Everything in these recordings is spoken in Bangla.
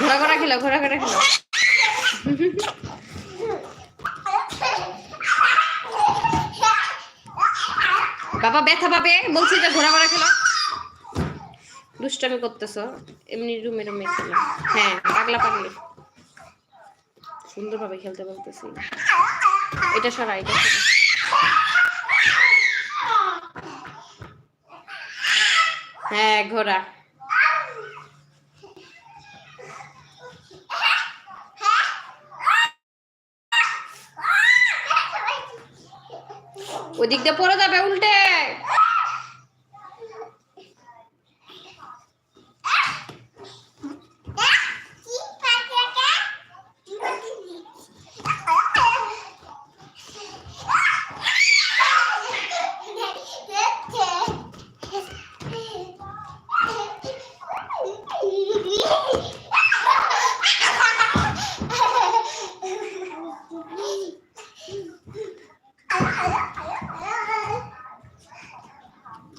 ঘোরা ঘোরা খেলো ঘোরা ঘোরা খেলো। বাবা ব্যথা পাবে? বলছি যে ঘোরা ঘোরা খেলো। দুষ্টামি করতেছো, এমনি রুমে রুমে খেলো। হ্যাঁ পাগলা পাগলি। সুন্দরভাবে খেলতে বলতেছি। এটা সরা এটা সরা। হ্যাঁ ঘোড়া ওই দিক দিয়ে পড়ে যাবে উল্টে।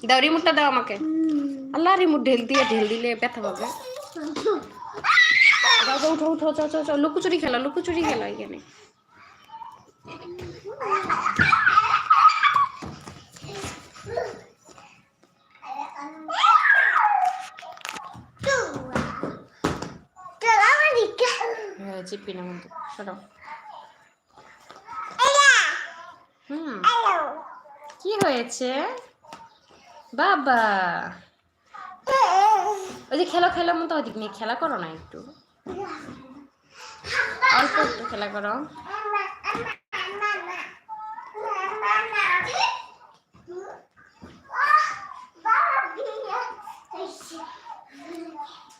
দাও রিমোটটা দাও আমাকে। আল্লাহ রিমোট ঢেল দিয়ে ঢেল দিলে ব্যথা পাবে। যাও, উঠো উঠো চাও চাও লুকোচুরি খেলা লুকোচুরি খেলা এখানে। হ্যাঁ চিপি না কিন্তু সরাও। হুম। কি হয়েছে? বাবা। ওই যে খেলো খেলো মতো ওদিক নিয়ে খেলা করো না একটু। অল্প একটু খেলা করো।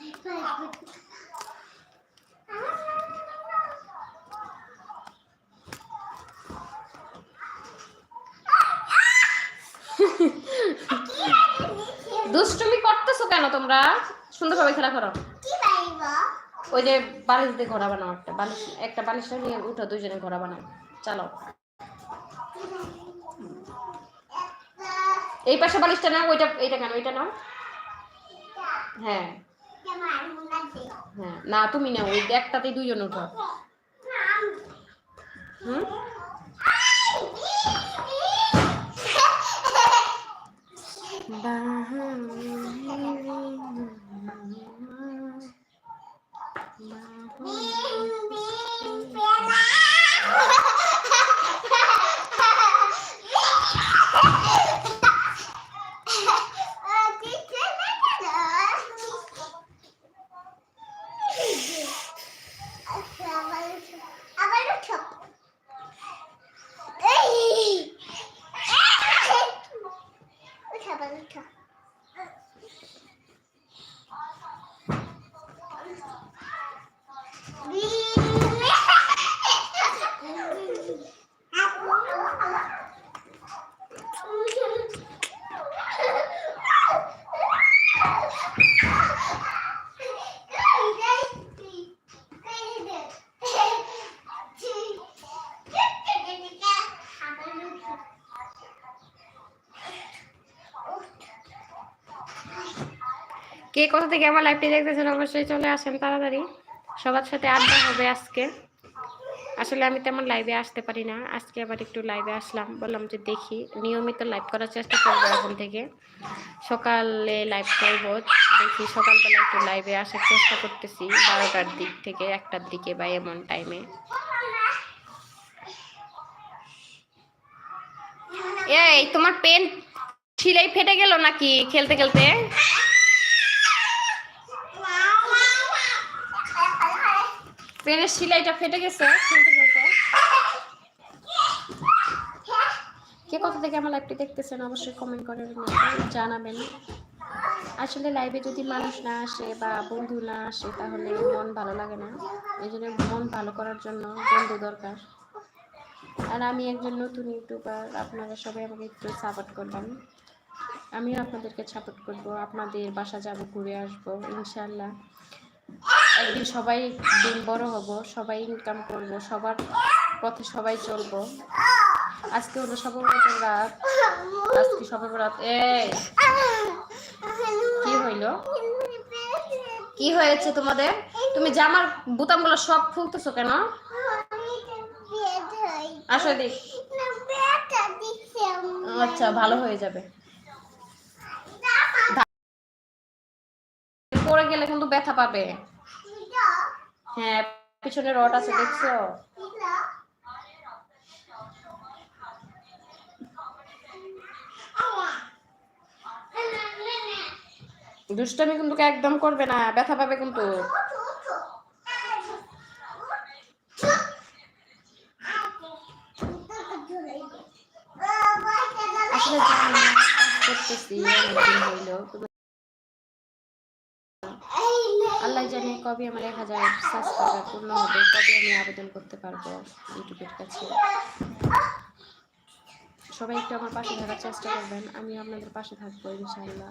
দুষ্টুমি কেন তোমরা? সুন্দরভাবে খেলা করো। ওই যে বালিশ দিয়ে ঘোড়া বানাও একটা। বালিশ একটা বালিশটা নিয়ে উঠো দুইজনে ঘোড়া বানাও। চালাও। এই পাশে বালিশটা নাও ওইটা এইটা কেন ওইটা নাও। হ্যাঁ। হ্যাঁ। না তুমি নাও ওই একটাতেই দুইজন উঠো। হুম? আবার কোথা থেকে আমার লাইভটি দেখতেছেন অবশ্যই চলে আসেন তাড়াতাড়ি। সবার সাথে আড্ডা হবে আজকে। আসলে আমি তেমন লাইভে আসতে পারি না। আজকে আবার একটু লাইভে আসলাম। বললাম যে দেখি, নিয়মিত লাইভ করার চেষ্টা করব এখন থেকে। সকালে লাইভ করব। দেখি সকালবেলা একটু লাইভে আসার চেষ্টা করতেছি। বারোটার দিক থেকে একটার দিকে বা এমন টাইমে এই, তোমার পেন ছিলাই ফেটে গেল নাকি খেলতে খেলতে? পেনের সিলাইটা ফেটে গেছে কে কোথা থেকে আমার লাইভটি দেখতেছেন অবশ্যই কমেন্ট করে জানাবেন। আসলে লাইভে যদি মানুষ না আসে বা বন্ধু না আসে, তাহলে মন ভালো লাগে না। এই জন্য মন ভালো করার জন্য বন্ধু দরকার। আর আমি একজন নতুন ইউটিউবার আপনারা সবাই আমাকে একটু সাপোর্ট করবেন। আমিও আপনাদেরকে সাপোর্ট করব। আপনাদের বাসা যাব, ঘুরে আসব ইনশাল্লাহ একদিন সবাই দিন বড় হব, সবাই ইনকাম করব, সবার পথে সবাই চলবো। আজকে হলো সর্বপ্রথম রাত। আজকে সর্বপ্রথম রাত। এই কি হইল? কি হয়েছে তোমাদের? তুমি জামার বোতামগুলো সব খুলতেছো কেন? আসো দেখ আচ্ছা ভালো হয়ে যাবে। পড়ে গেলে কিন্তু ব্যথা পাবে। হ্যাঁ পিছনে রড আছে, দেখছ? দুষ্টামি কিন্তু একদম করবে না, ব্যথা পাবে কিন্তু আসলে জানি না, কাজ করতেছি অনেকদিন হইল তুমি- আল্লাহ জানে কবে আমার এক হাজার সাবস্ক্রাইবার পূর্ণ হবে, কবে আমি আবেদন করতে পারব ইউটিউবের কাছে? সবাই একটু আমার পাশে থাকার চেষ্টা করবেন আমি আপনাদের পাশে থাকব ইনশাআল্লাহ।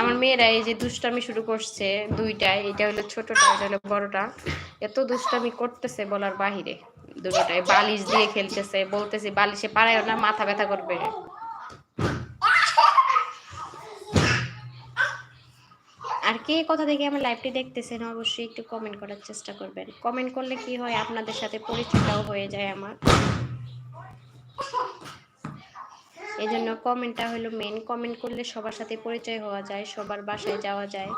আমার মেয়েরা এই যে দুষ্টামি শুরু করছে দুইটাই এটা হলো ছোটটা, এটা হলো বড়টা, এত দুষ্টামি করতেছে বলার বাহিরে। দুটোটাই বালিশ দিয়ে খেলতেছে, বলতেছে বালিশে পারায়ও না, মাথা ব্যথা করবে। আর কে কথা থেকে আমার লাইভটি দেখতেছেন অবশ্যই একটু কমেন্ট করার চেষ্টা করবেন। কমেন্ট করলে কি হয়? আপনাদের সাথে পরিচয়টাও হয়ে যায় আমার। এই জন্য কমেন্টটা হলো মেন কমেন্ট করলে সবার সাথে পরিচয় হওয়া যায়, সবার বাসায় যাওয়া যায়।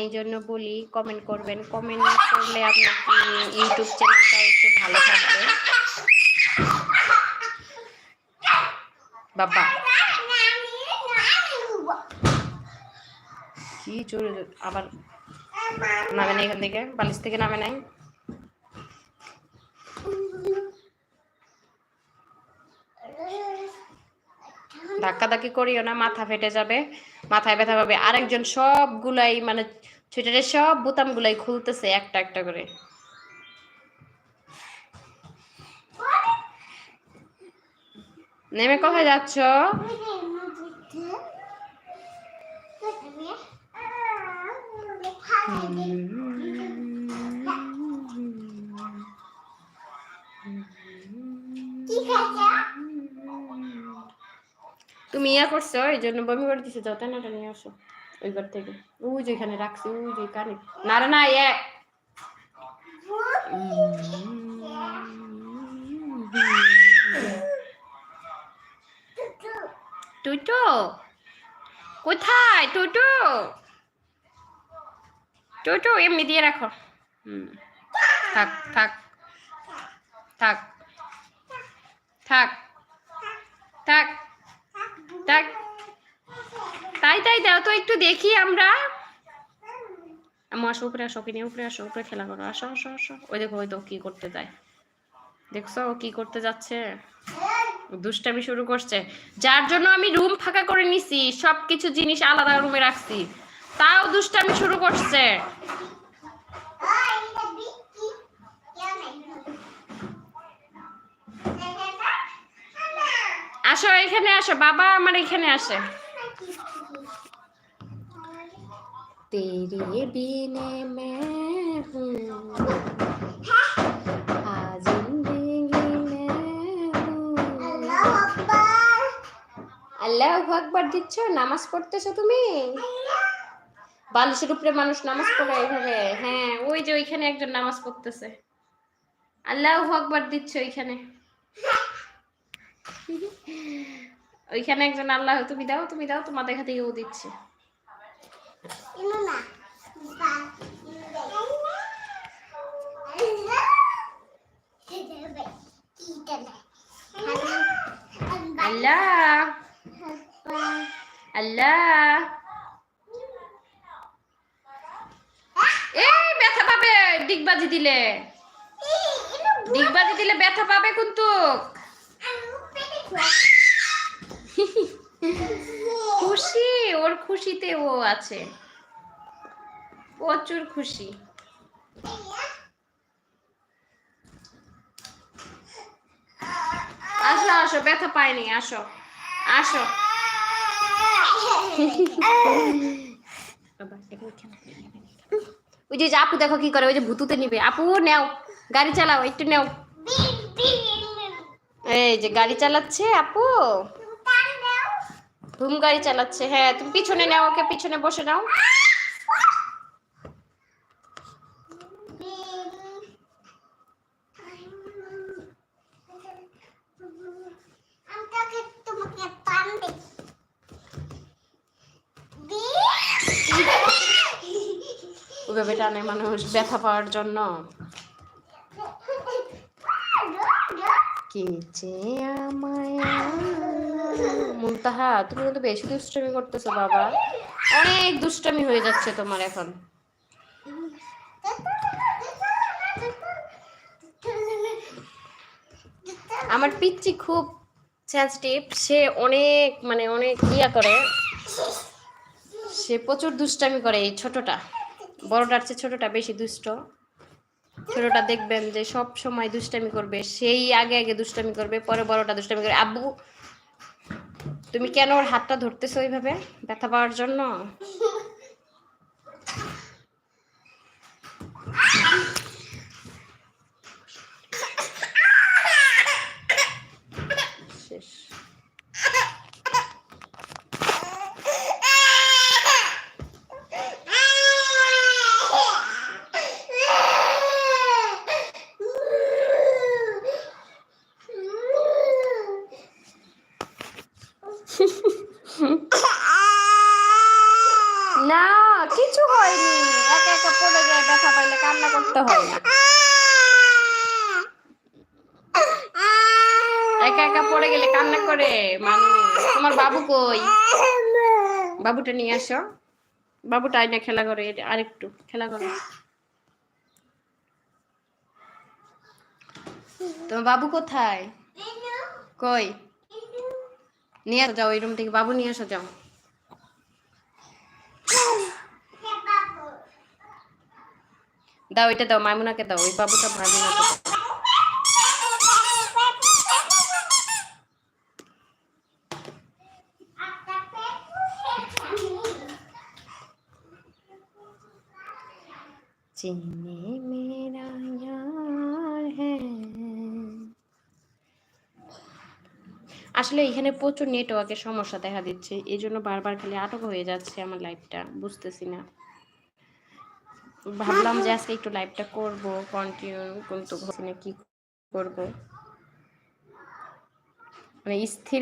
এই জন্য বলি কমেন্ট করবেন। কমেন্ট করলে আপনার ইউটিউব চ্যানেলটা একটু ভালো থাকবে? বাবা। কি চলে আবার নামে নাই এখান থেকে? বালিশ থেকে নামে নাই? ধাক্কাধাক্কি করিও না, মাথা ফেটে যাবে, মাথায় ব্যথা পাবে। আরেকজন সবগুলাই মানে ছুটারের সব বোতামগুলাই খুলতেছে একটা একটা করে। নেমে কোথায় যাচ্ছ? তুমি ইয়া করছ, এই জন্য বমি করে দিছে, যাও টানাটা নিয়ে আসো ওই ঘর থেকে। ওই যে এখানে রাখছি, ওই যে কানে না রে না ইয়ে। টুটু, কোথায় টুটু? টুটু, এমনি দিয়ে রাখো। হুম, থাক থাক থাক থাক থাক তাই তাই দাও তো একটু দেখি আমরা। আমি আসো, উপরে আসো কিনে উপরে আসো, উপরে খেলা করো। আসো আসো আসো। ওই দেখো, ওই তো কি করতে যায়। দেখছ ও কি করতে যাচ্ছে? দুষ্টামি শুরু করছে। যার জন্য আমি রুম ফাঁকা করে নিছি, সবকিছু জিনিস আলাদা রুমে রাখছি। তাও দুষ্টামি শুরু করছে। এখানে আসো, বাবা আমার এখানে আসে। তেরে বিনে মে আজ আল্লাহ আকবার দিচ্ছ? নামাজ পড়তেছো তুমি? বালিশের উপরে মানুষ নামাজ পড়ে এভাবে। হ্যাঁ ওই যে ওইখানে একজন নামাজ পড়তেছে। আল্লাহ আকবার দিচ্ছ ওইখানে। ওইখানে একজন আল্লাহ তুমি দাও তুমি দাও তোমার দেখা থেকে ও দিচ্ছে আল্লাহ। আল্লাহ। এই ব্যথা পাবে ডিগবাজি দিলে। ডিগবাজি দিলে ব্যথা পাবে কিন্তু খুশি? ওর খুশিতে ও আছে। প্রচুর খুশি। আসো আসো, ব্যথা পাইনি আসো। আসো। ওই যে আপু দেখো কি করে, ওই যে ভুতুতে নিবে। আপু, নেও, গাড়ি চালাও, একটু নেও। এই যে গাড়ি চালাচ্ছে আপু? ধুম গাড়ি চালাচ্ছে হ্যাঁ তুমি পিছনে নাও ওকে পিছনে বসে নাও। ওইভাবে টানে মানুষ ব্যথা পাওয়ার জন্য। কি যে আমায়। মুনতাহা, তুমি কিন্তু বেশি দুষ্টামি করতেছো, বাবা। অনেক দুষ্টামি হয়ে যাচ্ছে তোমার এখন। আমার পিচ্ছি খুব সেন্সিটিভ সে অনেক মানে অনেক ইয়া করে। সে প্রচুর দুষ্টামি করে এই ছোটটা। বড়টার চেয়ে ছোটটা বেশি দুষ্ট। ছোটটা দেখবেন যে সব সময় দুষ্টামি করবে, সেই আগে আগে দুষ্টামি করবে, পরে বড়টা দুষ্টামি করবে। আব্বু, তুমি কেন ওর হাতটা ধরতেছো ওইভাবে ব্যথা পাওয়ার জন্য? না, কিছু হয়নি। একা একা পড়ে যায়, ব্যথা পাইলে কান্না করতে হয় না। একা একা পড়ে গেলে কান্না করে মানুষ। তোমার বাবু কই? বাবুটা নিয়ে আসো। বাবুটা আইনা খেলা করে আরেকটু খেলা করে। তোমার বাবু কোথায়? কই? নিয়ে আসো, যাও ওই রুম থেকে বাবু নিয়ে আসো, যাও। দাও, এটা দাও, মাইমুনাকে দাও ওই বাবুটা মাইমুনাকে দাও চিনে আসলে এখানে প্রচুর নেটওয়ার্কের সমস্যা দেখা দিচ্ছে। এই জন্য বারবার খালি আটক হয়ে যাচ্ছে আমার লাইফটা বুঝতেছি না। ভাবলাম যে আজকে একটু লাইভটা করব কন্টিনিউ কিন্তু কি করব। মানে স্থির